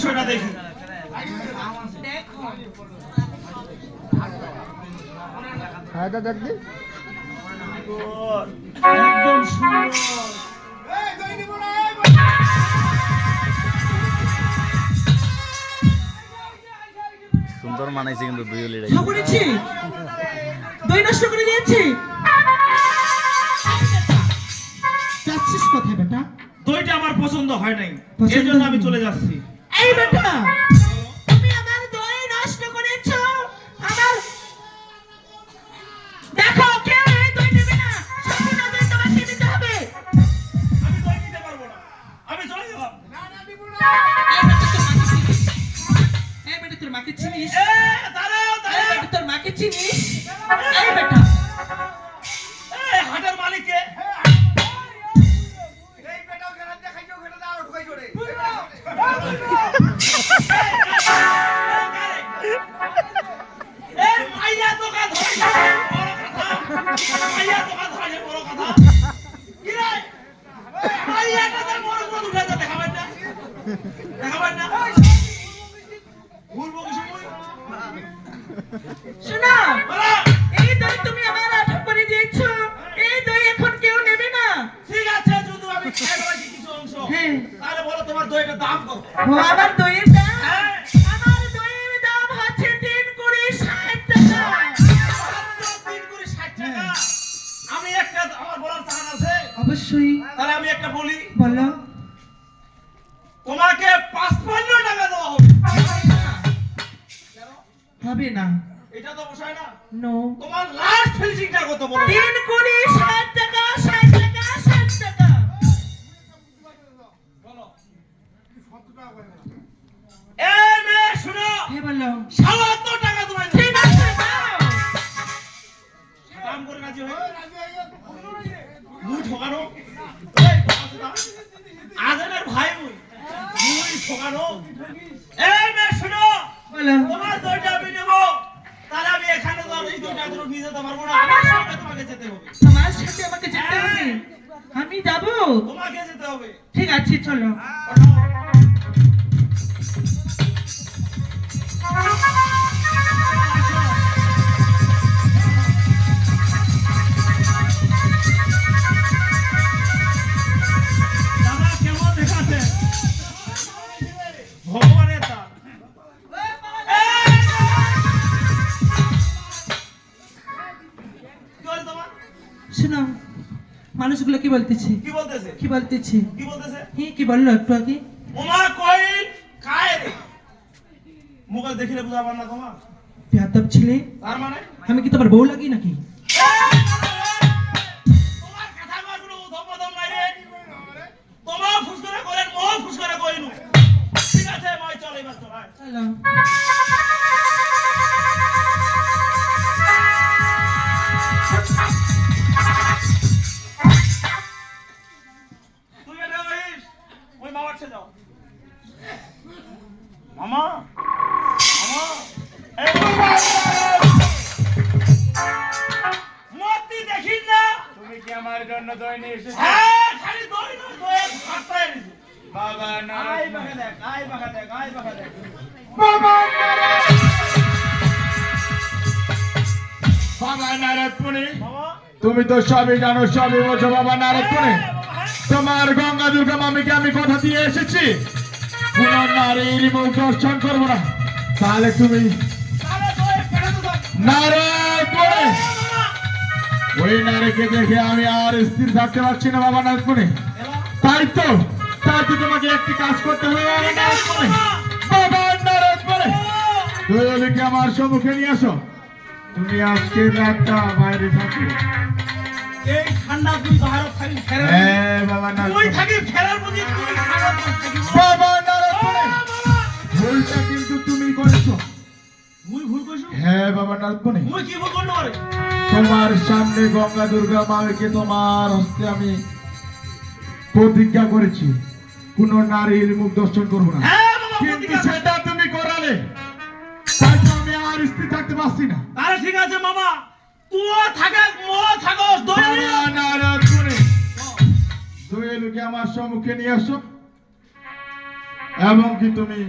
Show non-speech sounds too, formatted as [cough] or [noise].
বিষয়টা দেখি। একদম সুন্দর। মানাইছে কিন্তু দুই করেছি? দই নষ্ট করে দিয়েছি? যাচ্ছিস কোথায় বেটা? দইটা আমার পছন্দ হয় নাই। এই জন্য আমি চলে যাচ্ছি। এই বেটা তুমি আমার দই নষ্ট করেছ। আমার দেখো কেউ এই দই নেবে না। সম্পূর্ণ দই তোমাকে দিতে হবে। আমি দই নিতে পারব না। আমি চলে গেলাম এই বেটা তোর মাকে চিনিস? দাঁড়াও এই দাঁড়াও। বেটা তোর মাকে চিনিস? এই বেটা। শোনো। এই দই তুমি আমার আঠা করে দিয়েছ এই দই এখন কেউ নেবে না ঠিক আছে শুধু আমি খেয়ে ফেলেছি কিছু অংশ হ্যাঁ। তাহলে বলো তোমার দইটার দাম কত আমার দইয়ের তোমাকে পাঁচপান্ন টাকা দেওয়া হবে। হবে না। এটা তো বসায় না। নো তোমার লাস্ট ফিনিশিংটা কত বলো? তিন কুড়ি ষাট টাকা ষাট টাকা ষাট টাকা। বলো। এ শুনো। সাতাত্তর টাকা তোমায় দেব। ঠিক আছে দাম করে রাজি হয়ে মুই ঠকানো এই, ভাই মুই। ঠকানো [laughs] এই মেয়ে শুনো বলো। তোমার দইটা আমি নেব। তাহলে আমি এখানে তো এই দইটা এত নিয়ে যেতে পারব না আমার তোমাকে যেতে হবে। তোমার সাথে আমাকে যেতে হবে। আমি যাব। তোমাকে যেতে হবে। ঠিক আছে চলো। শোনো মানুষগুলো কি বলতেছে? কি বলতেছে? কি বলতেছে? কি বলতেছে? কি কি বলল একটু আগে? ওমা কই? কায় রে? মুখে দেখিলে বুঝাবার না তোমার? পেয়াদব ছিলে। তার মানে? আমি কি তোমার বউ লাগি নাকি? ওই মামার সাথে যাও। মামা মামা মতি দেখিস না। তুমি কি আমার জন্য দই নিয়ে এসেছ? হ্যাঁ খালি দই না দইয়ের ভাতটা এনেছি। বাবা আই বাগা দেখ আই বাগা দেখ আই বাগা দেখ। বাবা বাবা নারদপুরে তুমি তো সবই জানো সবই বোঝো বাবা হ্যাঁ। তোমার গঙ্গা দুর্গা মামিকে আমি কথা দিয়ে এসেছি। নারীর মুখ দর্শন করব না। তাহলে তুমি। ওই নারীকে দেখে আমি আর স্থির থাকতে পারছি না বাবা এবার? তাই তো, তাই তোমাকে একটি কাজ করতে হবে আমার সম্মুখে নিয়ে আসো। তুমি আজকে রাতটা বাইরে থাকো ঠান্ডা তুই বাহারত থাকি ফেরার হ্যাঁ বাবা তুই থাকি ফেরার প্রতি তুই বাবা নারদপুরে ভুলটা কিন্তু তুমি করেছ। মুই ভুল কইছো? হ্যাঁ বাবা নারদপুরে মুই কি ভুল করতে পারে তোমার সামনে গঙ্গা দুর্গা মাকে তোমার হস্তে আমি প্রতিজ্ঞা করেছি। কোন নারীর মুখ দর্শন করব না। হ্যাঁ কিন্তু সেটা তুমি করালে। তাই আমি আর স্থির থাকতে পারছি না। তাহলে ঠিক আছে মামা। নারদপুরে আমার সম্মুখে নিয়ে আসো? এবং কি তুমি